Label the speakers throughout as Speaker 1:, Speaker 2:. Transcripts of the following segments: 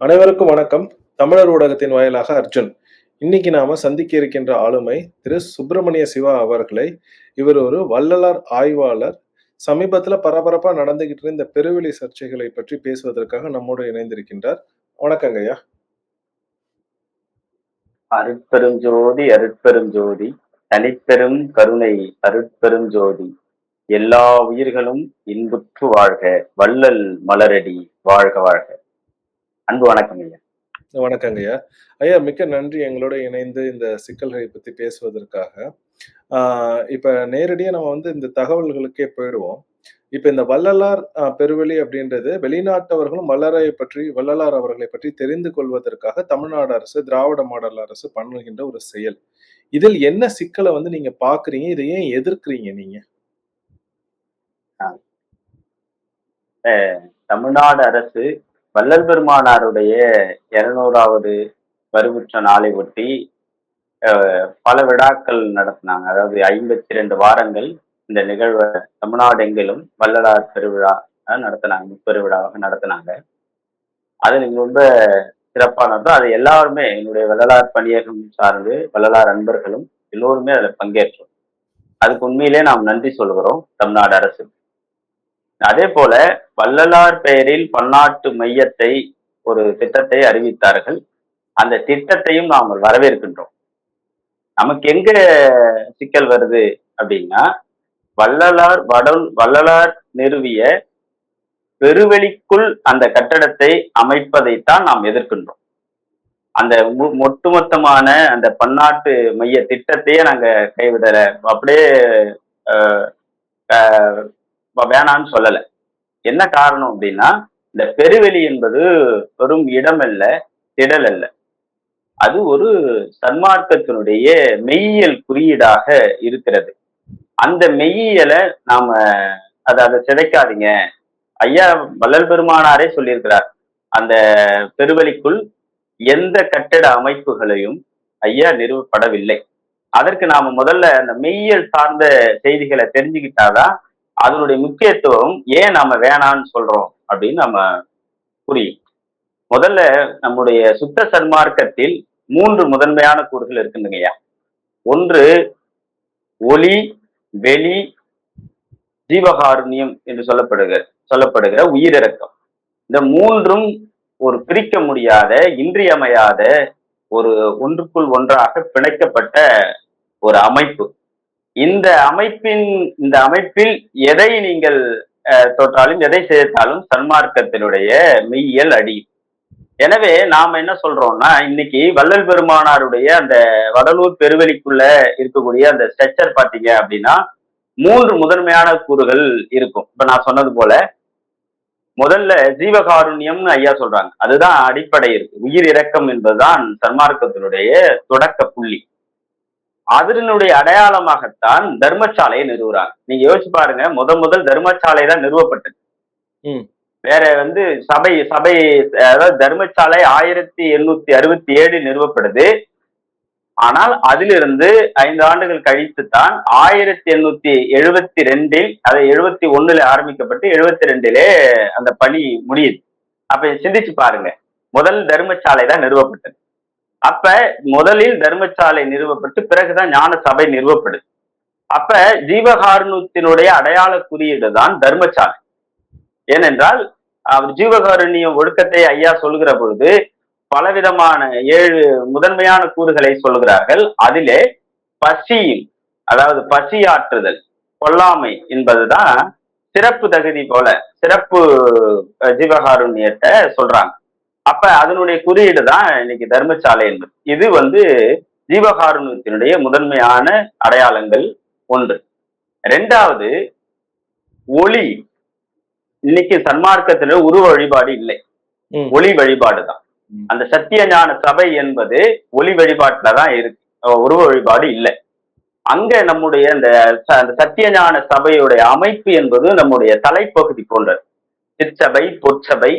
Speaker 1: அனைவருக்கும் வணக்கம். தமிழர் ஊடகத்தின் வாயிலாக அர்ஜுன். இன்னைக்கு நாம சந்திக்க இருக்கின்ற ஆளுமை திரு சுப்பிரமணிய சிவா அவர்களை. இவர் ஒரு வள்ளலார் ஆய்வாளர். சமீபத்துல பரபரப்பா நடந்துகிட்டு இருந்த பெருவெளி சர்ச்சைகளை பற்றி பேசுவதற்காக நம்மோடு இணைந்திருக்கின்றார். வணக்கங்க ஐயா.
Speaker 2: அருட்பெரும் ஜோதி அருட்பெரும் ஜோதி. தனிப்பெரும் கருணை அருட்பெரும் ஜோதி. எல்லா உயிர்களும் இன்புற்று வாழ்க. வள்ளல் மலரடி வாழ்க வாழ்க. அன்பு வணக்கம் ஐயா.
Speaker 1: வணக்கங்க ஐயா. ஐயா மிக்க நன்றி எங்களோட இணைந்து இந்த சிக்கல்களை பத்தி பேசுவதற்காக. இப்ப நேரடியா நம்ம வந்து இந்த தகவல்களுக்கே போயிடுவோம். இப்ப இந்த வள்ளலார் பெருவெளி அப்படின்றது வெளிநாட்டவர்களும் வள்ளலாரை பற்றி வள்ளலார் அவர்களை பற்றி தெரிந்து கொள்வதற்காக தமிழ்நாடு அரசு திராவிட மாடல் அரசு பண்ணுகின்ற ஒரு செயல். இதில் என்ன சிக்கலை வந்து நீங்க பாக்குறீங்க? இதை ஏன் எதிர்க்கிறீங்க நீங்க?
Speaker 2: தமிழ்நாடு அரசு வள்ளல் பெருமானாருடைய இருநூறாவது வருமுற்ற நாளை ஒட்டி பல விழாக்கள் நடத்தினாங்க. அதாவது ஐம்பத்தி ரெண்டு வாரங்கள் இந்த நிகழ்வை தமிழ்நாடு எங்கிலும் வள்ளலார் பெருவிழா நடத்தினாங்க. முப்பெருவிழாவாக நடத்தினாங்க. அது நீங்க ரொம்ப சிறப்பானது. அது எல்லாருமே என்னுடைய வள்ளலார் பணியகம் சார்ந்து வள்ளலார் அன்பர்களும் எல்லோருமே அதில் பங்கேற்றோம். அதுக்கு உண்மையிலே நாம் நன்றி சொல்கிறோம் தமிழ்நாடு அரசு அதே போல வள்ளலார் பெயரில் பன்னாட்டு மையத்தை ஒரு திட்டத்தை அறிவித்தார்கள். அந்த திட்டத்தையும் நாம் வரவேற்கின்றோம். நமக்கு எங்க சிக்கல் வருது அப்படின்னா வள்ளலார் வடல் வள்ளலார் நிறுவிய பெருவெளிக்குள் அந்த கட்டடத்தை அமைப்பதைத்தான் நாம் எதிர்க்கின்றோம். அந்த ஒட்டுமொத்தமான அந்த பன்னாட்டு மைய திட்டத்தையே நாங்க கைவிடல. அப்படியே அஹ், வேணான்னு சொல்லல. என்ன காரணம் அப்படின்னா இந்த பெருவெளி என்பது வெறும் இடம் அல்ல திடல் அல்ல. அது ஒரு சன்மார்க்கத்தினுடைய மெய்யியல் குறியீடாக இருக்கிறது. அந்த மெய்யியலை நாம அதை அதை சிதைக்காதீங்க. ஐயா வள்ளல் பெருமானாரே சொல்லியிருக்கிறார் அந்த பெருவெளிக்குள் எந்த கட்டிட அமைப்புகளையும் ஐயா நிறுவப்படவில்லை. அதற்கு நாம முதல்ல அந்த மெய்யியல் சார்ந்த செய்திகளை தெரிஞ்சுக்கிட்டாதான் அதனுடைய முக்கியத்துவம் ஏன் நாம வேணான்னு சொல்றோம் அப்படின்னு நம்ம புரியும். முதல்ல நம்முடைய சுத்த சன்மார்க்கத்தில் மூன்று முதன்மையான கூறுகள் இருக்குதுங்கய்யா ஒன்று ஒளி வெளி ஜீவகாருண்யம் என்று சொல்லப்படுகிற சொல்லப்படுகிற உயிரிறக்கம். இந்த மூன்றும் ஒரு பிரிக்க முடியாத இன்றியமையாத ஒரு ஒன்றுக்குள் ஒன்றாக பிணைக்கப்பட்ட ஒரு அமைப்பு. இந்த அமைப்பின் இந்த அமைப்பில் எதை நீங்கள் தொற்றாலும் எதை சேர்த்தாலும் சன்மார்க்கத்தினுடைய மெய்யியல் அடி. எனவே நாம என்ன சொல்றோம்னா இன்னைக்கு வள்ளல் பெருமானாருடைய அந்த வடலூர் பெருவெளிக்குள்ள இருக்கக்கூடிய அந்த ஸ்ட்ரக்சர் பாத்தீங்க அப்படின்னா மூன்று முதன்மையான கூறுகள் இருக்கும். இப்ப நான் சொன்னது போல முதல்ல ஜீவகாருண்யம்னு ஐயா சொல்றாங்க. அதுதான் அடிப்படை இருக்கு. உயிர் இறக்கம் என்பதுதான் சன்மார்க்கத்தினுடைய தொடக்க புள்ளி. அதனுடைய அடையாளமாகத்தான் தர்மசாலையை நிறுவுறாங்க. நீங்க யோசிச்சு பாருங்க முத முதல் தர்மசாலை தான் நிறுவப்பட்டது. வேற வந்து சபை சபை அதாவது தர்மசாலை ஆயிரத்தி எண்ணூத்தி அறுபத்தி ஏழில் நிறுவப்படுது. ஆனால் அதிலிருந்து ஐந்து ஆண்டுகள் கழித்து தான் ஆயிரத்தி எண்ணூத்தி எழுபத்தி ரெண்டில் அதை எழுபத்தி ஒண்ணுல ஆரம்பிக்கப்பட்டு எழுபத்தி ரெண்டிலே அந்த பணி முடியுது. அப்ப சிந்திச்சு பாருங்க முதல் தர்மசாலை தான் நிறுவப்பட்டது. அப்ப முதலில் தர்மசாலை நிறுவப்பட்டு பிறகுதான் ஞான சபை நிறுவப்படுது. அப்ப ஜீவகாருண்யத்தினுடைய அடையாள குறியீடு தான் தர்மசாலை. ஏனென்றால் அவர் ஜீவகாருண்ய ஒழுக்கத்தை ஐயா சொல்லுகிற பொழுது பலவிதமான ஏழு முதன்மையான கூறுகளை சொல்கிறார்கள் அதிலே பசி அதாவது பசியாற்றுதல் கொல்லாமை என்பதுதான் சிறப்பு தகுதி போல சிறப்பு ஜீவகாருண்யத்தை சொல்றாங்க. அப்ப அதனுடைய குறியீடு தான் இன்னைக்கு தர்மசாலை என்பது. இது வந்து ஜீவகாருண்யத்தினுடைய முதன்மையான அடையாளங்கள் ஒன்று. ரெண்டாவது ஒளி. இன்னைக்கு சன்மார்க்கத்துல உருவ வழிபாடு இல்லை. ஒளி வழிபாடு தான். அந்த சத்திய ஞான சபை என்பது ஒளி வழிபாட்டுல தான் இருக்கு. உருவ வழிபாடு இல்லை. அங்க நம்முடைய அந்த சத்திய ஞான சபையுடைய அமைப்பு என்பது நம்முடைய தலைப்பகுதி போன்றது. சிற்சபை பொற்சபை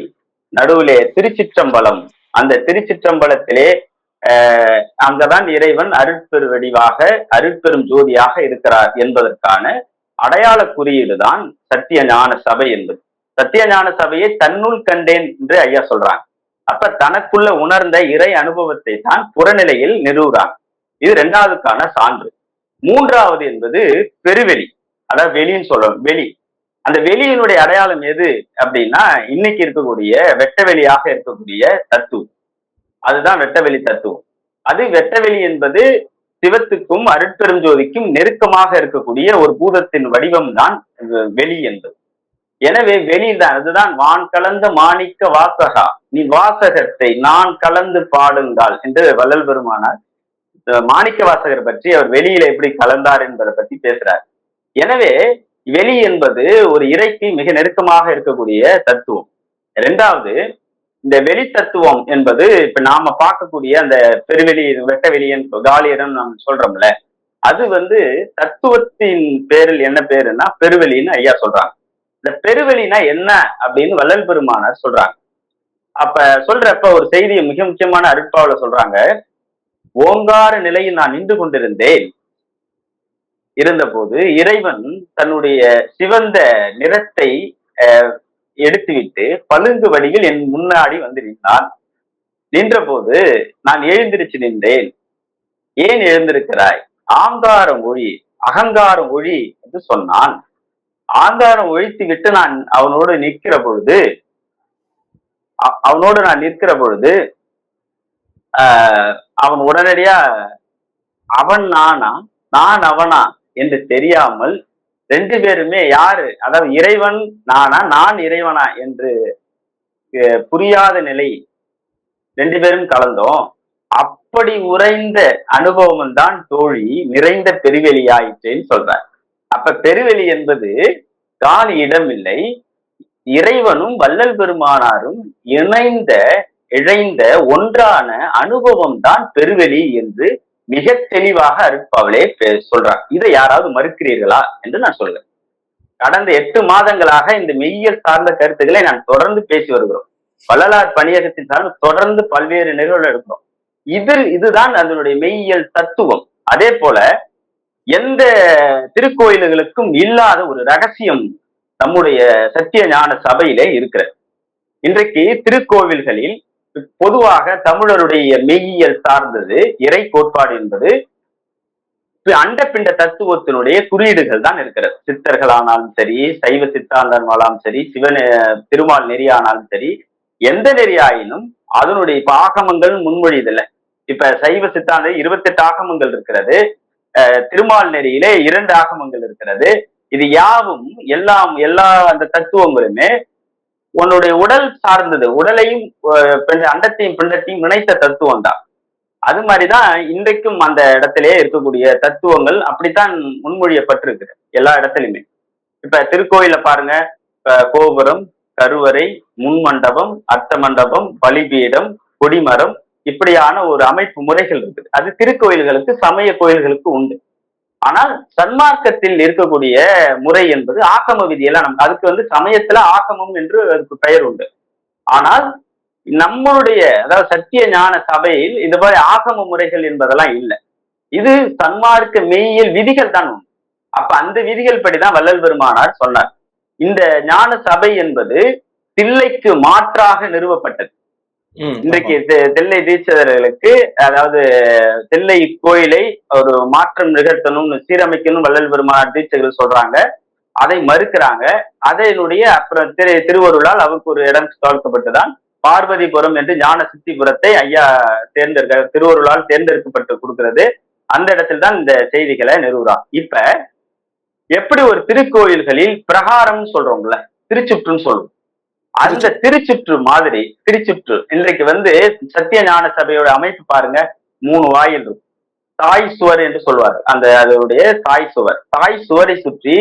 Speaker 2: நடுவிலே திருச்சிற்றம்பலம். அந்த திருச்சிற்றம்பலத்திலே அங்கதான் இறைவன் அருட்பெரு வடிவாக அருட்பெரும் ஜோதியாக இருக்கிறார் என்பதற்கான அடையாள குறியீடு தான் சத்திய ஞான சபை என்பது. சத்திய ஞான சபையை தன்னுள் கண்டேன் என்று ஐயா சொல்றாங்க. அப்ப தனக்குள்ள உணர்ந்த இறை அனுபவத்தை தான் புறநிலையில் நிறுவுறாங்க. இது ரெண்டாவதுக்கான சான்று. மூன்றாவது என்பது பெருவெளி. அதாவது வெளின்னு சொல்றோம் வெளி. அந்த வெளியினுடைய அடையாளம் எது அப்படின்னா இன்னைக்கு இருக்கக்கூடிய வெட்டவெளியாக இருக்கக்கூடிய தத்துவம். அதுதான் வெட்டவெளி தத்துவம். அது வெட்டவெளி என்பது சிவத்துக்கும் அருட்பெருஞ்சோதிக்கும் நெருக்கமாக இருக்கக்கூடிய ஒரு பூதத்தின் வடிவம் தான் வெளி என்பது. எனவே வெளிதான் அதுதான் வான் கலந்த மாணிக்க வாசகா. நீ வாசகத்தை நான் கலந்து பாடுங்கால் என்று வள்ளல் பெருமானார் மாணிக்க வாசகர் பற்றி அவர் வெளியில எப்படி கலந்தார் என்பதை பற்றி பேசுறார். எனவே வெளி என்பது ஒரு இறைக்கு மிக நெருக்கமாக இருக்கக்கூடிய தத்துவம். ரெண்டாவது இந்த வெளி தத்துவம் என்பது இப்ப நாம பார்க்கக்கூடிய அந்த பெருவெளி வெட்டவெளியன் காலியிடம் நாம் சொல்றோம்ல அது வந்து தத்துவத்தின் பேரில் என்ன பேருன்னா பெருவெளின்னு ஐயா சொல்றாங்க. இந்த பெருவெளினா என்ன அப்படின்னு வள்ளல் பெருமானார் சொல்றாங்க. அப்ப சொல்றப்ப ஒரு செய்தியை மிக முக்கியமான அருட்பாவில சொல்றாங்க ஓங்கார நிலையில் நான் நின்று கொண்டிருந்தேன். இருந்தபோது இறைவன் தன்னுடைய சிவந்த நிறத்தை எடுத்துவிட்டு பழுங்கு வடிவில் என் முன்னாடி வந்து நின்றான். நின்றபோது நான் எழுந்திருச்சு நின்றேன். ஏன் எழுந்திருக்கிறாய்? ஆங்கார மொழி அகங்கார மொழி என்று சொன்னான். ஆங்காரம் ஒழித்து விட்டு நான் அவனோடு நிற்கிற பொழுது அவனோடு நான் நிற்கிற பொழுது அவன் உடனடியா அவன் நானா? நான் அவனா? என்று தெரியாமல் ரெண்டு பேருமே யாரு? அதாவது இறைவன் நானா நான் இறைவனா என்று புரியாத நிலை ரெண்டு பேரும் கலந்தோம். அப்படி உறைந்த அனுபவம் தான் தோழி நிறைந்த பெருவெளி ஆயிற்றேன்னு சொல்றார். அப்ப பெருவெளி என்பது காலி இடம் இல்லை. இறைவனும் வள்ளல் பெருமானாரும் இணைந்த இழைந்த ஒன்றான அனுபவம் தான் பெருவெளி என்று மிக தெளிவாக அருட்பாவிலே சொல்றார் இதை யாராவது மறுக்கிறீர்களா என்று நான் சொல்றேன் கடந்த எட்டு மாதங்களாக இந்த மெய்யியல் சார்ந்த கருத்துக்களை நான் தொடர்ந்து பேசி வருகிறோம். வள்ளலார் பணியகத்தின் சார்ந்து தொடர்ந்து பல்வேறு நிகழ்வுகள் எடுக்கிறோம். இதில் இதுதான் அதனுடைய மெய்யியல் தத்துவம். அதே போல எந்த திருக்கோயில்களுக்கும் இல்லாத ஒரு ரகசியம் நம்முடைய சத்திய ஞான சபையிலே இருக்கிறது. இன்றைக்கு திருக்கோவில்களில் பொதுவாக தமிழருடைய மெய்யியல் சார்ந்தது இறை கோட்பாடு என்பது அண்டப்பிண்ட தத்துவத்தினுடைய குறியீடுகள் தான் இருக்கிறது. சித்தர்கள் ஆனாலும் சரி சைவ சித்தாந்தமானாலும் சரி சிவன திருமால் நெறி ஆனாலும் சரி எந்த நெறியாயினும் அதனுடைய இப்ப ஆகமங்கள் முன்மொழிதில்ல இப்ப சைவ சித்தாந்த இருபத்தெட்டு ஆகமங்கள் இருக்கிறது திருமால் நெறியிலே இரண்டு ஆகமங்கள் இருக்கிறது. இது யாவும் எல்லாம் எல்லா அந்த தத்துவங்களுமே உன்னுடைய உடல் சார்ந்தது உடலையும் அண்டத்தையும் பிண்டத்தையும் இணைத்த தத்துவம் தான். அது மாதிரிதான் இன்றைக்கும் அந்த இடத்திலேயே இருக்கக்கூடிய தத்துவங்கள் அப்படித்தான் முன்மொழியப்பட்டிருக்கு எல்லா இடத்துலையுமே இப்ப திருக்கோயில பாருங்க கோபுரம் கருவறை முன்மண்டபம் அர்த்த மண்டபம் பலிபீடம் கொடிமரம் இப்படியான ஒரு அமைப்பு முறைகள் இருக்குது. அது திருக்கோயில்களுக்கு சமய கோயில்களுக்கு உண்டு. ஆனால் சன்மார்க்கத்தில் இருக்கக்கூடிய முறை என்பது ஆகம விதியெல்லாம் நம்ம அதுக்கு வந்து சமயத்துல ஆகமம் என்று அதுக்கு பெயர் உண்டு. ஆனால் நம்மளுடைய அதாவது சத்திய ஞான சபையில் இந்த மாதிரி ஆகம முறைகள் என்பதெல்லாம் இல்லை. இது சன்மார்க்க மெய்யியல் விதிகள் தான் உண்டு. அப்ப அந்த விதிகள் படிதான் வள்ளல் பெருமானார் சொன்னார். இந்த ஞான சபை என்பது தில்லைக்கு மாற்றாக நிறுவப்பட்டது. இன்றைக்கு தெல்லை தீட்சிதர்களுக்கு அதாவது தெல்லை கோயிலை ஒரு மாற்றம் நிகழ்த்தணும்னு சீரமைக்கணும் வள்ளல் பெருமானார் தீட்சகர்கள் சொல்றாங்க. அதை மறுக்கிறாங்க. அதனுடைய அப்புறம் திரு திருவருளால் அவருக்கு ஒரு இடம் தோற்கப்பட்டுதான் பார்வதிபுரம் என்று ஞான சித்திபுரத்தை ஐயா தேர்ந்தெடுக்க திருவருளால் தேர்ந்தெடுக்கப்பட்டு கொடுக்கிறது. அந்த இடத்தில் தான் இந்த செய்திகளை நிறுவுறான். இப்ப எப்படி ஒரு திருக்கோயில்களில் பிரகாரம் சொல்றோம்ல திருச்சுற்றுன்னு சொல்றோம் அந்த திருச்சுற்று மாதிரி திருச்சுற்று. இன்றைக்கு வந்து சத்திய ஞான சபையோட அமைப்பு பாருங்க மூணு வாயில் இருக்கும். தாய் சுவர் என்று சொல்வார். அந்த அதனுடைய தாய் சுவர். தாய் சுவரை சுற்றி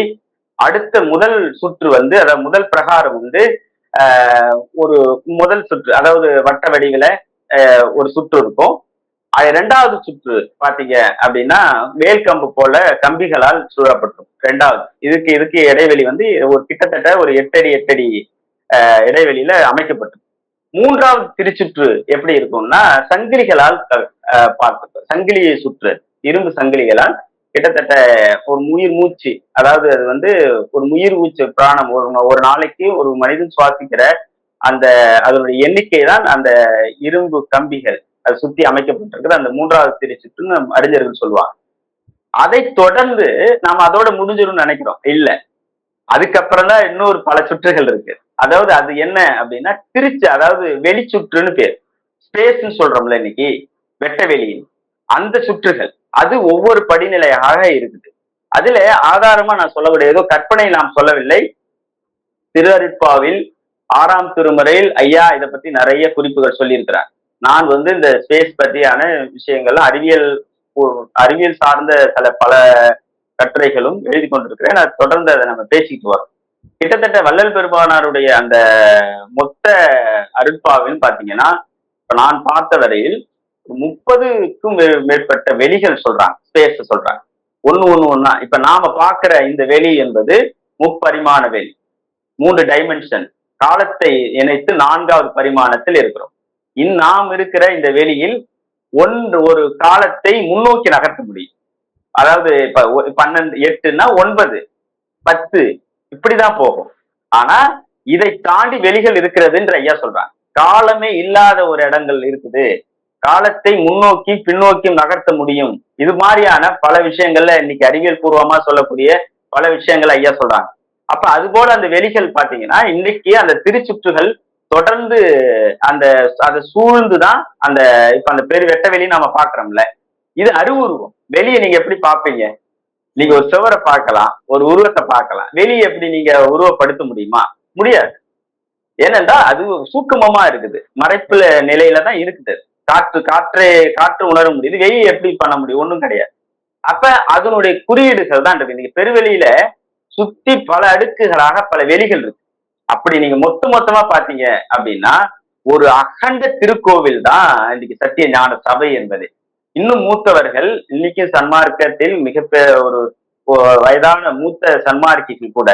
Speaker 2: அடுத்த முதல் சுற்று வந்து அதாவது முதல் பிரகாரம் வந்து ஒரு முதல் சுற்று அதாவது வட்ட வடிவில ஒரு சுற்று இருக்கும். அது ரெண்டாவது சுற்று பாத்தீங்க அப்படின்னா வேல்கம்பு போல கம்பிகளால் சூழப்பட்டிருக்கும். ரெண்டாவது இதுக்கு இதுக்கு இடைவெளி வந்து ஒரு கிட்டத்தட்ட ஒரு எட்டடி எட்டடி இடைவெளியில அமைக்கப்பட்டது. மூன்றாவது திருச்சுற்று எப்படி இருக்கும்னா சங்கிலிகளால் பார்த்து சங்கிலியை சுற்று இரும்பு சங்கிலிகளால் கிட்டத்தட்ட ஒரு முயிர் மூச்சு அதாவது அது வந்து ஒரு முயிர் மூச்சு பிராணம். ஒரு ஒரு நாளைக்கு ஒரு மனிதன் சுவாசிக்கிற அந்த அதனுடைய எண்ணிக்கை தான் அந்த இரும்பு கம்பிகள். அது சுத்தி அமைக்கப்பட்டிருக்குது. அந்த மூன்றாவது திருச்சுற்றுன்னு அறிஞர்கள் சொல்லுவாங்க. அதை தொடர்ந்து நாம அதோட முடிஞ்சிடும் நினைக்கிறோம். இல்ல. அதுக்கப்புறம் தான் இன்னொரு பல சுற்றுகள் இருக்கு. அதாவது அது என்ன அப்படின்னா திருச்சி அதாவது வெளிச்சுற்றுன்னு பேர். ஸ்பேஸ்ன்னு சொல்றோம்ல இன்னைக்கு வெட்ட வெளியின் அந்த சுற்றுகள் அது ஒவ்வொரு படிநிலையாக இருக்குது. அதுல ஆதாரமா நான் சொல்லக்கூடிய ஏதோ கற்பனை நாம் சொல்லவில்லை. திருவருட்பாவில் ஆறாம் திருமுறையில் ஐயா இதை பத்தி நிறைய குறிப்புகள் சொல்லியிருக்கிறார். நான் வந்து இந்த ஸ்பேஸ் பற்றியான விஷயங்கள் அறிவியல் அறிவியல் சார்ந்த சில பல கட்டுரைகளும் எழுதி கொண்டிருக்கிறேன். நான் தொடர்ந்து அதை நம்ம பேசிட்டு வரோம். கிட்டத்தட்ட வள்ளல் பெருமானாருடைய அந்த மொத்த அருட்பாவின்னு பாத்தீங்கன்னா இப்ப நான் பார்த்த வரையில் முப்பதுக்கும் மேற்பட்ட வெளிகள் சொல்றாங்க ஸ்பேஸ் சொல்றாங்க. ஒண்ணு ஒண்ணு ஒன்னா இப்ப நாம பார்க்கிற இந்த வெளி என்பது முப்பரிமாண வெளி. மூன்று டைமென்ஷன் காலத்தை இணைத்து நான்காவது பரிமாணத்தில் இருக்கிறோம். இந்நாம் இருக்கிற இந்த வெளியில் ஒன்று ஒரு காலத்தை முன்னோக்கி நகர்த்த முடியும். அதாவது இப்ப பன்னெண்டு எட்டுன்னா ஒன்பது பத்து இப்படிதான் போகும். ஆனா இதை தாண்டி வெளிகள் இருக்கிறதுன்ற ஐயா சொல்றாங்க. காலமே இல்லாத ஒரு இடங்கள் இருக்குது. காலத்தை முன்னோக்கி பின்னோக்கி நகர்த்த முடியும். இது மாதிரியான பல விஷயங்கள்ல இன்னைக்கு அறிவியல் பூர்வமா சொல்லக்கூடிய பல விஷயங்கள் ஐயா சொல்றாங்க. அப்ப அது போல அந்த வெளிகள் பாத்தீங்கன்னா இன்னைக்கு அந்த திருச்சுற்றுகள் தொடர்ந்து அந்த அதை சூழ்ந்துதான் அந்த இப்ப அந்த பெரு வெட்ட வெளி நாம பாக்குறோம்ல. இது அருவுருவம் வெளியே நீங்க எப்படி பார்ப்பீங்க? நீங்க ஒரு சுவரை பார்க்கலாம் ஒரு உருவத்தை பார்க்கலாம். வெளியே எப்படி நீங்க உருவப்படுத்த முடியுமா? முடியாது. ஏனென்றா அது சூக்குமமா இருக்குது. மறைப்புல நிலையில தான் இருக்குது. காற்று காற்றே காற்று உணர முடியுது வெளியே எப்படி பண்ண முடியும்? ஒன்றும் கிடையாது. அப்ப அதனுடைய குறியீடுகள் தான் இருக்கு. நீங்க பெருவெளியில சுத்தி பல அடுக்குகளாக பல வெளிகள் இருக்கு. அப்படி நீங்க மொத்த மொத்தமா பாத்தீங்க அப்படின்னா ஒரு அகண்ட திருக்கோவில் தான் இன்னைக்கு சத்திய ஞான சபை என்பது. இன்னும் மூத்தவர்கள் இன்னைக்கு சன்மார்க்கத்தில் மிக ஒரு வயதான மூத்த சன்மார்க்கிகள் கூட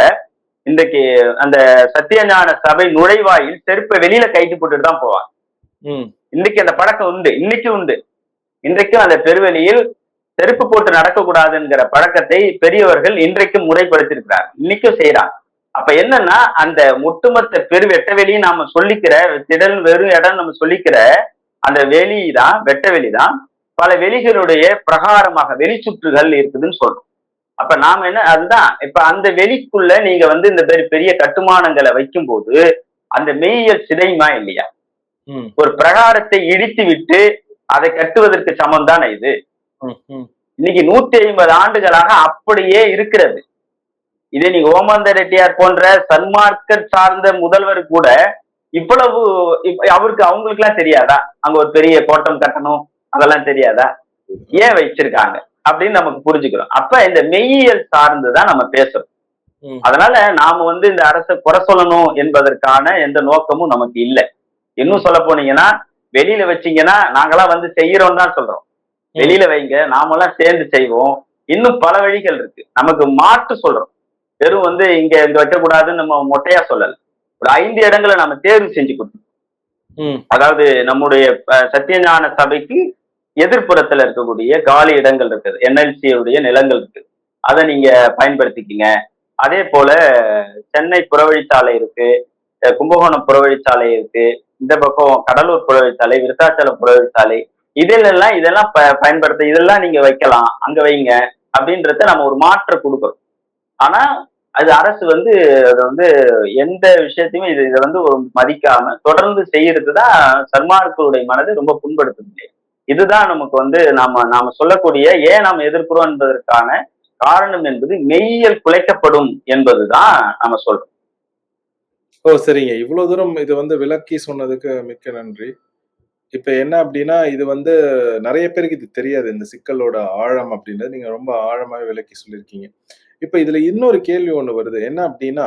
Speaker 2: இன்றைக்கு அந்த சத்தியஞான சபை நுழைவாயில் செருப்பை வெளியில கைட்டு போட்டுட்டு தான் போவாங்க. இன்னைக்கு அந்த பழக்கம் உண்டு இன்னைக்கு உண்டு. இன்றைக்கும் அந்த பெருவெளியில் செருப்பு போட்டு நடக்கக்கூடாதுங்கிற பழக்கத்தை பெரியவர்கள் இன்றைக்கும் முறைப்படுத்தியிருக்கிறார். இன்னைக்கும் செய்யறாங்க அப்ப என்னன்னா அந்த ஒட்டுமொத்த பெரு வெட்ட வெளி நாம சொல்லிக்கிற திடல் வெறும் இடம் நம்ம சொல்லிக்கிற அந்த வெளி தான் வெட்ட வெளி தான் பல வெளிகளுடைய பிரகாரமாக வெளிச்சுற்றுகள் இருக்குதுன்னு சொல்றோம். அப்ப நாம என்ன அதுதான் இப்ப அந்த வெளிக்குள்ள நீங்க வந்து இந்த பெரிய கட்டுமானங்களை வைக்கும்போது அந்த மெய்யியல் சிதையுமா இல்லையா? ஒரு பிரகாரத்தை இடித்து விட்டு அதை கட்டுவதற்கு சமம் தானே இது? இன்னைக்கு நூத்தி ஐம்பது ஆண்டுகளாக அப்படியே இருக்கிறது. இதே நீங்க ஓமந்த ரெட்டியார் போன்ற சன்மார்க்கர் சார்ந்த முதல்வர் கூட இவ்வளவு அவருக்கு அவங்களுக்கு எல்லாம் தெரியாதா? அங்க ஒரு பெரிய கோட்டம் கட்டணும் அதெல்லாம் தெரியாதா? ஏன் வச்சிருக்காங்க? அப்படின்னு நமக்கு புரிஞ்சுக்கிறோம். அப்ப இந்த மெய்யியல் சார்ந்துதான் நம்ம பேசுறோம். அதனால நாம வந்து இந்த அரசை குறை சொல்லணும் என்பதற்கான எந்த நோக்கமும் நமக்கு இல்லை. இன்னும் சொல்ல போனீங்கன்னா வெளியில வச்சீங்கன்னா நாங்கெல்லாம் வந்து செய்யறோம் தான் சொல்றோம். வெளியில வைங்க நாமெல்லாம் சேர்ந்து செய்வோம். இன்னும் பல வழிகள் இருக்கு. நமக்கு மாற்று சொல்றோம். வெறும் வந்து இங்க இங்க வைக்கக்கூடாதுன்னு நம்ம மொட்டையா சொல்லல. ஒரு ஐந்து இடங்களை நம்ம தேர்வு செஞ்சு கொடுத்தோம் அதாவது நம்முடைய சத்தியஞான சபைக்கு எதிர்ப்புறத்துல இருக்கக்கூடிய காலி இடங்கள் இருக்குது. என்எல்சியுடைய நிலங்கள் இருக்கு அதை நீங்க பயன்படுத்திக்கிங்க. அதே போல சென்னை புறவழிச்சாலை இருக்கு. கும்பகோணம் புறவழிச்சாலை இருக்கு. இந்த பக்கம் கடலூர் புறவழிச்சாலை விருத்தாச்சலம் புறவழிச்சாலை இதிலெல்லாம் இதெல்லாம் ப பயன்படுத்த இதெல்லாம் நீங்க வைக்கலாம். அங்க வைங்க. அப்படின்றத நம்ம ஒரு மாற்ற கொடுக்குறோம் ஆனா அது அரசு வந்து அது வந்து எந்த விஷயத்தையுமே இது இதை வந்து ஒரு மதிக்காம தொடர்ந்து செய்யறது தான் சன்மார்க்களுடைய மனதை ரொம்ப புண்படுத்துது. இதுதான் நமக்கு வந்து நாம நாம சொல்லக்கூடிய ஏன் நாம் எதிர்க்கிறோம் என்பதற்கான காரணம் என்பது மெய்யல் குலைக்கப்படும் என்பதுதான் நம்ம சொல்றோம்.
Speaker 1: ஓ சரிங்க. இவ்வளவு தூரம் இது வந்து விளக்கி சொன்னதுக்கு மிக்க நன்றி. இப்ப என்ன அப்படின்னா இது வந்து நிறைய பேருக்கு இது தெரியாது இந்த சிக்கலோட ஆழம் அப்படின்றது. நீங்க ரொம்ப ஆழமாவே விளக்கி சொல்லியிருக்கீங்க. இப்ப இதுல இன்னொரு கேள்வி ஒண்ணு வருது. என்ன அப்படின்னா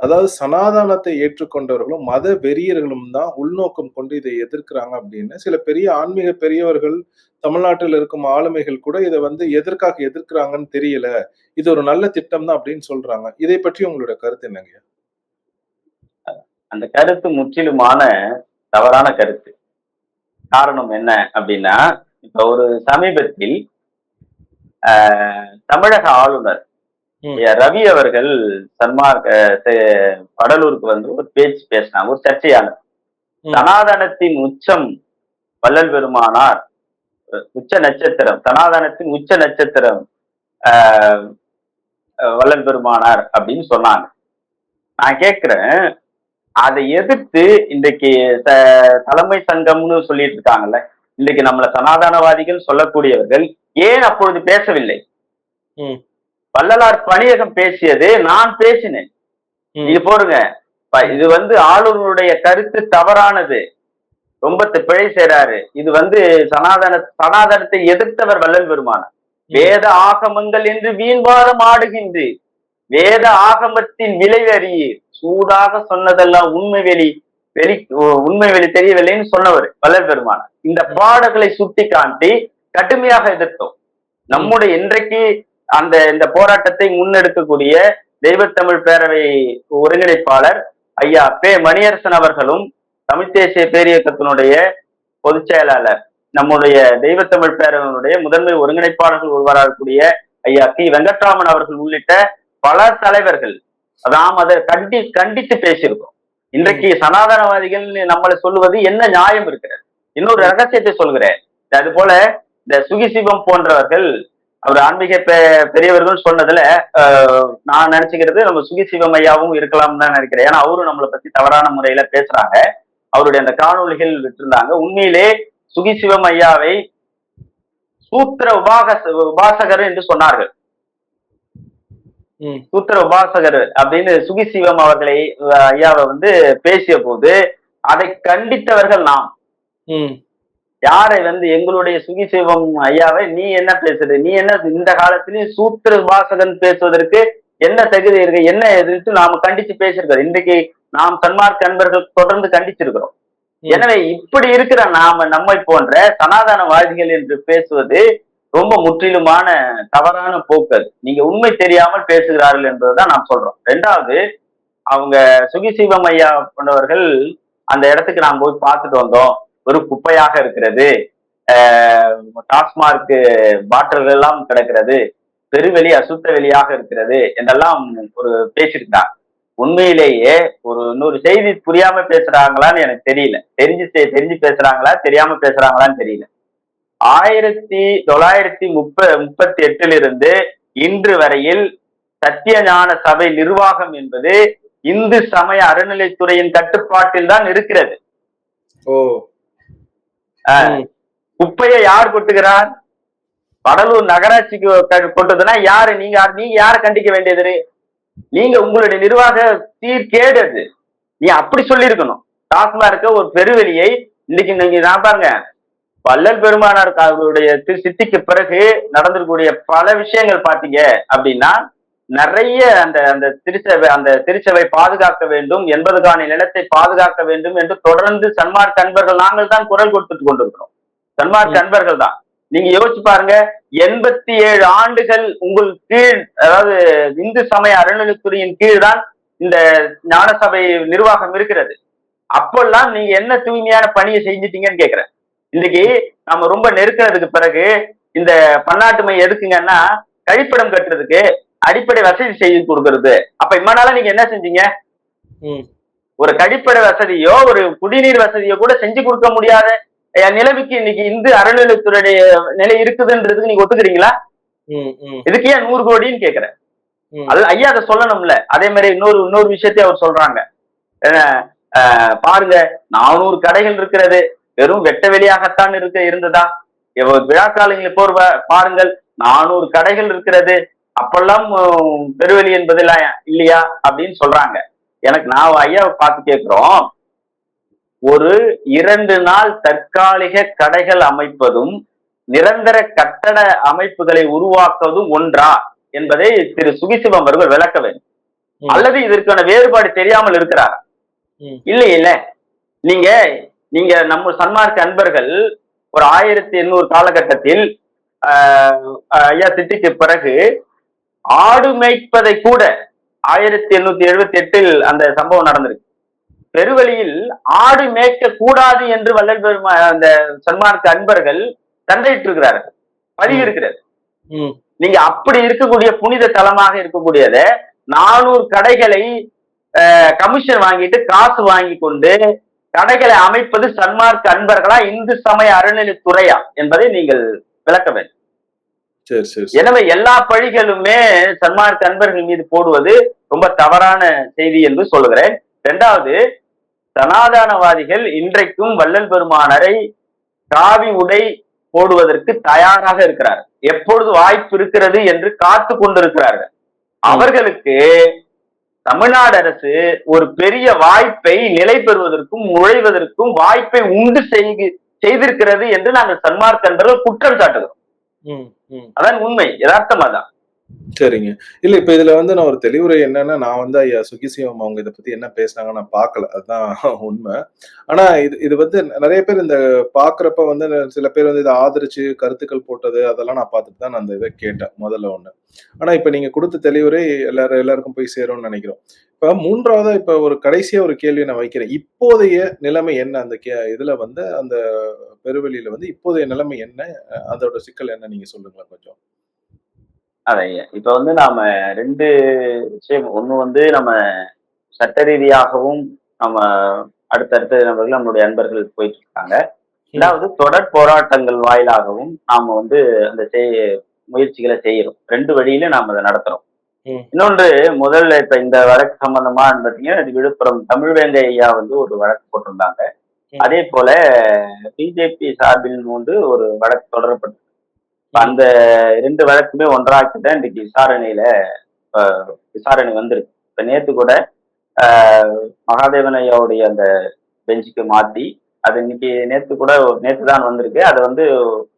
Speaker 1: அதாவது சனாதானத்தை ஏற்றுக்கொண்டவர்களும் மத வெறியர்களும் தான் உள்நோக்கம் கொண்டு இதை எதிர்க்கிறாங்க அப்படின்னு. சில பெரிய ஆன்மீக பெரியவர்கள் தமிழ்நாட்டில் இருக்கும் ஆளுமைகள் கூட இதை வந்து எதற்காக எதிர்க்கிறாங்கன்னு தெரியல. இது ஒரு நல்ல திட்டம் தான் அப்படின்னு சொல்றாங்க. இதை பற்றி உங்களோட கருத்து என்னங்க?
Speaker 2: அந்த கருத்து முற்றிலுமான தவறான கருத்து. காரணம் என்ன அப்படின்னா இப்ப ஒரு சமீபத்தில் ஆஹ், தமிழக ஆளுநர் ரவி அவர்கள் சன்மார்க் அஹ், செ- கடலூருக்கு வந்து ஒரு பேச்சு பேசினாங்க ஒரு சர்ச்சையானது
Speaker 1: ம்.
Speaker 2: சனாதனத்தின் உச்சம் வள்ளல் பெருமானார் உச்ச நட்சத்திரம் சனாதனத்தின் உச்ச நட்சத்திரம் வள்ளல் பெருமானார் அப்படின்னு சொன்னாங்க நான் கேட்கிறேன் அதை எதிர்த்து இன்றைக்கு தலைமை சங்கம்னு சொல்லிட்டு இருக்காங்கல்ல இன்றைக்கு நம்மள சனாதனவாதிகள் சொல்லக்கூடியவர்கள் ஏன் அப்பொழுது பேசவில்லை. வள்ளலார் பணியகம் பேசியது நான் பேசினேன்.
Speaker 1: ம்.
Speaker 2: இது போருங்க ப- இது வந்து ஆளுநருடைய கருத்து தவறானது. ரொம்ப பிழை செய்றாரு. இது வந்து சனாதன சனாதனத்தை எதிர்த்தவர் வள்ளல் பெருமானார் வேத ஆகமங்கள் என்று வீண்வாதம் ஆடுகின்று வேத ஆகமத்தின் விளைவறியீர். சூடாக சொன்னதெல்லாம் உண்மை வெளி வெளி உண்மை வெளி தெரியவில்லைன்னு சொன்னவர் வள்ளல் பெருமானார் இந்த பாடல்களை சுட்டி காட்டி கடுமையாக எதிர்த்தோம். நம்முடைய இன்றைக்கு அந்த இந்த போராட்டத்தை முன்னெடுக்கக்கூடிய தெய்வத்தமிழ் பேரவை ஒருங்கிணைப்பாளர் ஐயா பே மணியரசன் அவர்களும் தமிழ் தேசிய பேரியக்கத்தினுடைய பொதுச் செயலாளர். நம்முடைய தெய்வத்தமிழ் பேரவையினுடைய முதன்மை ஒருங்கிணைப்பாளர்கள் ஒருவராக கூடிய ஐயா கி. வெங்கட்ராமன் அவர்கள் உள்ளிட்ட பல தலைவர்கள் நாம் அதை கண்டி கண்டித்து பேசியிருக்கோம். இன்றைக்கு சனாதனவாதிகள் நம்மளை சொல்லுவது என்ன நியாயம் இருக்கிறது? இன்னொரு ரகசியத்தை சொல்கிறேன். அது போல இந்த சுகிசிவம் போன்றவர்கள் அவர் ஆன்மீக பெ- பெரியவர்கள் சொன்னதுல நான் நினைச்சுக்கிறது நம்ம சுகிசிவம் ஐயாவும் இருக்கலாம்னு தான் நினைக்கிறேன். ஏன்னா அவரும் நம்மளை பத்தி தவறான முறையில பேசுறாங்க. அவருடைய அந்த காணொளிகள் விட்டிருந்தாங்க. உண்மையிலே சுகிசிவம் ஐயாவை சூத்திர உபாக உபாசகர் என்று சொன்னார்கள். சூத்திர உபாசகர் அப்படின்னு சுகிசிவம் அவர்களை அஹ், ஐயாவை வந்து பேசிய போது அதை கண்டித்தவர்கள் நாம். யாரை வந்து எங்களுடைய சுகிசிவம் ஐயாவை நீ என்ன பேசுற நீ என்ன இந்த காலத்திலயும் சூத்திர உபாசகன் பேசுவதற்கு என்ன தகுதி இருக்கு? என்ன எதிர்த்து நாம கண்டிச்சு பேசியிருக்கிறோம்? இன்றைக்கு நாம் சன்மார்க்க அன்பர்கள் தொடர்ந்து கண்டிச்சிருக்கிறோம். எனவே இப்படி இருக்கிற நாம நம்மை போன்ற சனாதனவாதிகள் என்று பேசுவது ரொம்ப முற்றிலுமான தவறான போக்கு அது நீங்க உண்மை தெரியாமல் பேசுகிறார்கள் என்பதுதான் நாம் சொல்றோம். ரெண்டாவது அவங்க சுகிசிவம் ஐயா போன்றவர்கள் அந்த இடத்துக்கு நாம் போய் பார்த்துட்டு வந்தோம். ஒரு குப்பையாக இருக்கிறது. டாஸ்மார்க் பாட்டில்கள் எல்லாம் கிடக்கிறது. பெருவெளி அசுத்த வெளியாக இருக்கிறது என்றெல்லாம் ஒரு பேசியிருந்தாங்க உண்மையிலேயே ஒரு இன்னொரு செய்தி புரியாம பேசுறாங்களான்னு எனக்கு தெரியல. தெரிஞ்சு தெ- தெரிஞ்சு பேசுறாங்களா தெரியாம பேசுறாங்களான்னு தெரியல. ஆயிரத்தி தொள்ளாயிரத்தி முப்ப முப்பத்தி எட்டிலிருந்து இன்று வரையில் சத்தியஞான சபை நிர்வாகம் என்பது இந்து சமய அறநிலைத்துறையின் கட்டுப்பாட்டில் தான் இருக்கிறது.
Speaker 1: ஓ.
Speaker 2: குப்பையை யார் கொட்டுகிறார்? வடலூர் நகராட்சிக்கு கொட்டுதுன்னா யாரு? நீங்க நீங்க யாரை கண்டிக்க வேண்டியது? நீங்க உங்களுடைய நிர்வாக சீர்கேடு அது நீ அப்படி சொல்லியிருக்கணும். டாஸ்மார்க்க ஒரு பெருவெளியை இன்னைக்கு நீங்க நான் பாருங்க வள்ளல் பெருமானார் அவருடைய திரு சித்திக்கு பிறகு நடந்திருக்கக்கூடிய பல விஷயங்கள் பாத்தீங்க அப்படின்னா நிறைய அந்த அந்த திருச்சபை அந்த திருச்சபை பாதுகாக்க வேண்டும் எண்பதுக்கான நிலத்தை பாதுகாக்க வேண்டும் என்று தொடர்ந்து சன்மார்க்க அன்பர்கள் நாங்கள் தான் குரல் கொடுத்துட்டு கொண்டிருக்கிறோம். சன்மார்க்க அன்பர்கள் தான். நீங்க யோசிச்சு பாருங்க எண்பத்தி ஏழு ஆண்டுகள் உங்கள் கீழ் அதாவது இந்து சமய அறநிலைத்துறையின் கீழ் தான் இந்த ஞானசபை நிர்வாகம் இருக்கிறது. அப்பெல்லாம் நீங்க என்ன தூய்மையான பணியை செஞ்சிட்டீங்கன்னு கேக்குறேன். இன்னைக்கு நம்ம ரொம்ப நெருக்கிறதுக்கு பிறகு இந்த பன்னாட்டு மையம் எதுக்குங்கன்னா கழிப்பிடம் கட்டுறதுக்கு அடிப்படை வசதி செய்து கொடுக்கறது. அப்ப இம்ம நாளா நீங்க என்ன செஞ்சீங்க. ஒரு கழிப்படை வசதியோ ஒரு குடிநீர் வசதியோ கூட செஞ்சு கொடுக்க முடியாத. நிலைமைக்கு இன்னைக்கு இந்து அறநிலையத்துறையுடைய நிலை இருக்குதுன்றதுக்கு நீங்க ஒத்துக்கிறீங்களா. இதுக்கு ஏன் நூறு கோடின்னு கேக்குறேன். அது ஐயா அதை சொல்லணும்ல. அதே மாதிரி இன்னொரு இன்னொரு விஷயத்தையும் அவர் சொல்றாங்க. பாருங்க நானூறு கடைகள் இருக்கிறது. வெறும் வெட்ட வெளியாகத்தான் இருக்க இருந்ததா? எவ்வ- விழா காலங்களில் போர் பாருங்கள் நானூறு கடைகள் இருக்கிறது. அப்பெல்லாம் பெருவெளி என்பதெல்லாம் இல்லையா அப்படின்னு சொல்றாங்க. எனக்கு நான் ஐயாவை பார்த்து கேட்கிறோம். ஒரு இரண்டு நாள் தற்காலிக கடைகள் அமைப்பதும் நிரந்தர கட்டட அமைப்புகளை உருவாக்குவதும் ஒன்றா என்பதை திரு சுகிசிவம் அவர்கள் விளக்க வேண்டும். அல்லது இதற்கான வேறுபாடு தெரியாமல் இருக்கிறார். இல்லை இல்ல. நீங்க நீங்க நம்ம சன்மார்க்க அன்பர்கள் ஒரு ஆயிரத்தி எண்ணூறு காலகட்டத்தில் ஐயா சிட்டிக்கு பிறகு ஆடு மேய்ப்பதை கூட ஆயிரத்தி எண்ணூத்தி எழுபத்தி எட்டில் அந்த சம்பவம் நடந்திருக்கு. பெருவழியில் ஆடு மேய்க்க கூடாது என்று வள்ளல் பெருமா அந்த சன்மார்க்க அன்பர்கள் சண்டையிட்டு இருக்கிறார்கள் பதிவு இருக்கிறது. நீங்க அப்படி இருக்கக்கூடிய புனித தலமாக இருக்கக்கூடியத நானூறு கடைகளை கமிஷன் வாங்கிட்டு காசு வாங்கி கொண்டு கடைகளை அமைப்பது சன்மார்க்க அன்பர்களா? இந்து சமய அறநிலைத்துறையா என்பதை நீங்கள் விளக்க வேண்டும். எனவே எல்லா பழிகளுமே சன்மார்க்க அன்பர்கள் மீது போடுவது ரொம்ப தவறான செய்தி என்று சொல்லுகிறேன். இரண்டாவது சனாதனவாதிகள் இன்றைக்கும் வள்ளல் பெருமானரை காவி உடை போடுவதற்கு தயாராக இருக்கிறார் எப்பொழுது வாய்ப்பு இருக்கிறது என்று காத்து கொண்டிருக்கிறார்கள். அவர்களுக்கு தமிழ்நாடு அரசு ஒரு பெரிய வாய்ப்பை நிலை பெறுவதற்கும் நுழைவதற்கும் வாய்ப்பை உண்டு செய்து செய்திருக்கிறது என்று நாங்கள் சன்மார்க்கன்பர்கள் குற்றம் சாட்டுகிறோம். அதான் உண்மை யதார்த்தம் அதான்.
Speaker 1: சரிங்க. இல்ல இப்ப இதுல வந்து நான் ஒரு தெளிவுரை என்னன்னா, நான் வந்து ஐயா சுகிசிவம் அவங்க இத பத்தி என்ன பேசுனாங்க நான் பார்க்கல. அதுதான் உண்மை. ஆனா இது இது வந்து நிறைய பேர் இந்த பாக்குறப்ப வந்து சில பேர் வந்து இத ஆதரிச்சு கருத்துக்கள் போட்டது, அதெல்லாம் நான் பார்த்துட்டு தான் நான் அந்த இதை கேட்டேன். முதல்ல ஒண்ணு. ஆனா இப்ப நீங்க குடுத்த தெளிவுரை எல்லாரும் எல்லாருக்கும் போய் சேரும்னு நினைக்கிறோம் இப்ப மூன்றாவதா இப்ப ஒரு கடைசியா ஒரு கேள்வி நான் வைக்கிறேன். இப்போதைய நிலைமை என்ன? அந்த கே இதுல வந்து அந்த பெருவெளியில வந்து இப்போதைய நிலைமை என்ன? அதோட சிக்கல் என்ன? நீங்க சொல்லுங்களேன் கொஞ்சம்.
Speaker 2: அதைங்க. இப்ப வந்து நாம 2 விஷயம். ஒண்ணு வந்து நம்ம சட்ட ரீதியாகவும் நம்ம அடுத்தடுத்த நபர்கள் நம்மளுடைய அன்பர்கள் போயிட்டு இருக்காங்க. 2வது தொடர் போராட்டங்கள் வாயிலாகவும் நாம வந்து அந்த செய் முயற்சிகள செய்றோம். 2 வழியில நாம அத நடத்துறோம். இன்னொன்று முதல்ல இப்ப இந்த வழக்கு சம்பந்தமா பார்த்தீங்கன்னா, இது விழுப்புரம் தமிழ்வேங்கை ஐயா வந்து ஒரு வழக்கு போட்டிருந்தாங்க. அதே போல பிஜேபி சார்பில் வந்து ஒரு வழக்கு தொடரப்பட்டு. அந்த ரெண்டு வழக்குமே ஒன்றாக்கி தான் இன்னைக்கு விசாரணையில விசாரணை வந்திருக்கு. இப்ப நேத்து கூட மகாதேவன் ஐயாவுடைய அந்த பெஞ்சுக்கு மாத்தி, அது இன்னைக்கு நேத்து கூட நேத்து தான் வந்திருக்கு. அதை வந்து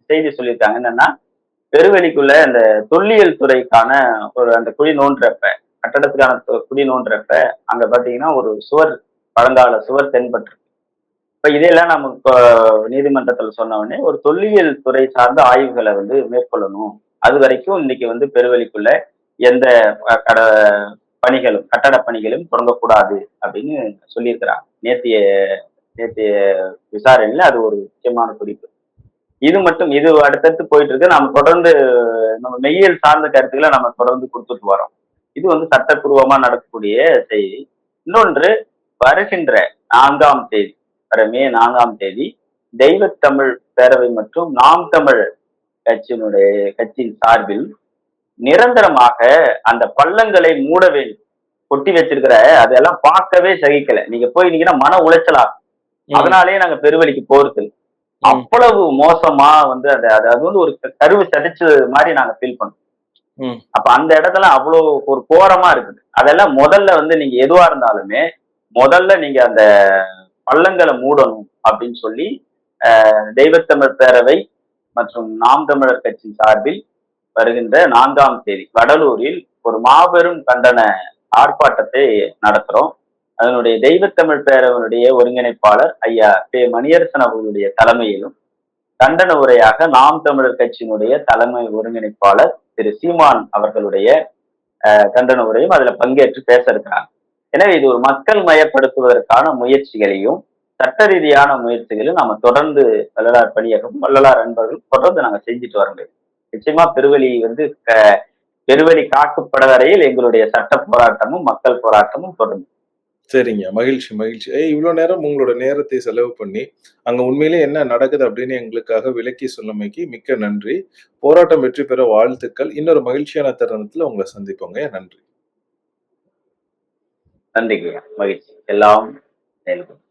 Speaker 2: செய்தி சொல்லியிருக்காங்க. என்னன்னா, பெருவெளிக்குள்ள அந்த தொல்லியல் துறைக்கான ஒரு அந்த குழி நோண்டுறப்ப, கட்டடத்துக்கான குழி நோண்டுறப்ப, அங்க பார்த்தீங்கன்னா ஒரு சுவர் பழங்கால சுவர் தென்பட்டு இப்ப இதையெல்லாம் நம்ம இப்போ நீதிமன்றத்துல சொன்ன உடனே, ஒரு தொல்லியல் துறை சார்ந்த ஆய்வுகளை வந்து மேற்கொள்ளணும். அதுவரைக்கும் இன்னைக்கு வந்து பெருவெளிக்குள்ள எந்த கட பணிகளும், கட்டட பணிகளும் தொடங்கக்கூடாது அப்படின்னு சொல்லியிருக்கிறாங்க. நேத்திய நேத்திய விசாரணையில அது ஒரு முக்கியமான குறிப்பு. இது மட்டும் இது அடுத்தடுத்து போயிட்டு இருக்கு. நம்ம தொடர்ந்து நம்ம மெய்யியல் சார்ந்த கருத்துக்களை நம்ம தொடர்ந்து கொடுத்துட்டு வரோம். இது வந்து சட்டப்பூர்வமா நடக்கக்கூடிய செய்தி. இன்னொன்று வருகின்ற நான்காம் தேதி, வர மே 4ஆம் தேதி தெய்வத்தமிழ் பேரவை மற்றும் நாம் தமிழ் கட்சியினுடைய கட்சியின் சார்பில் நிரந்தரமாக அந்த பள்ளங்களை மூட வேண்டும். கொட்டி வச்சிருக்கிற அதெல்லாம் பார்க்கவே சகிக்கல. நீங்க போயிருந்தீங்கன்னா மன உளைச்சலா
Speaker 1: ம்.
Speaker 2: அதனாலேயே நாங்க பெருவெளிக்கு போறதில்ல.
Speaker 1: ம்.
Speaker 2: அவ்வளவு மோசமா வந்து அது அது வந்து ஒரு கருவு சதைச்சது மாரி நாங்க ஃபீல் பண்றோம்.
Speaker 1: ம்.
Speaker 2: அப்ப அந்த இடத்துல அவ்வளோ ஒரு கோரமா இருக்குது. அதெல்லாம் முதல்ல வந்து நீங்க எதுவா இருந்தாலுமே, முதல்ல நீங்க அந்த பள்ளங்களை மூடணும் அப்படின்னு சொல்லி, தெய்வத்தமிழ் பேரவை மற்றும் நாம் தமிழர் கட்சி சார்பில் வருகின்ற நான்காம் தேதி வடலூரில் ஒரு மாபெரும் கண்டன ஆர்ப்பாட்டத்தை நடத்துறோம். அதனுடைய தெய்வத்தமிழ் பேரவனுடைய ஒருங்கிணைப்பாளர் ஐயா பே மணியரசன் அவர்களுடைய தலைமையிலும், கண்டன உரையாக நாம் தமிழர் கட்சியினுடைய தலைமை ஒருங்கிணைப்பாளர் திரு சீமான் அவர்களுடைய கண்டன உரையும் அதுல பங்கேற்று பேச இருக்கிறாங்க. எனவே இது ஒரு மக்கள் மயப்படுத்துவதற்கான முயற்சிகளையும், சட்ட ரீதியான முயற்சிகளையும் நாம தொடர்ந்து வள்ளலார் பணியகம், வள்ளலார் அன்பர்கள் தொடர்ந்து நாங்கள் செஞ்சுட்டு வர முடியும். நிச்சயமா பெருவெளி வந்து க பெருவெளி காக்கப்பட வரையில் எங்களுடைய சட்ட போராட்டமும், மக்கள் போராட்டமும் தொடரும்.
Speaker 1: சரிங்க. மகிழ்ச்சி, மகிழ்ச்சி. ஏய் இவ்வளோ நேரம் உங்களோட நேரத்தை செலவு பண்ணி, அங்கே உண்மையிலேயே என்ன நடக்குது அப்படின்னு எங்களுக்காக விளக்கி சொல்லமைக்கு மிக்க நன்றி. போராட்டம் வெற்றி பெற வாழ்த்துக்கள். இன்னொரு மகிழ்ச்சியான தருணத்தில் உங்களை சந்திப்போங்க. நன்றி.
Speaker 2: நன்றிங்கய்யா. மகிழ்ச்சி. எல்லாம் செயல்படும்.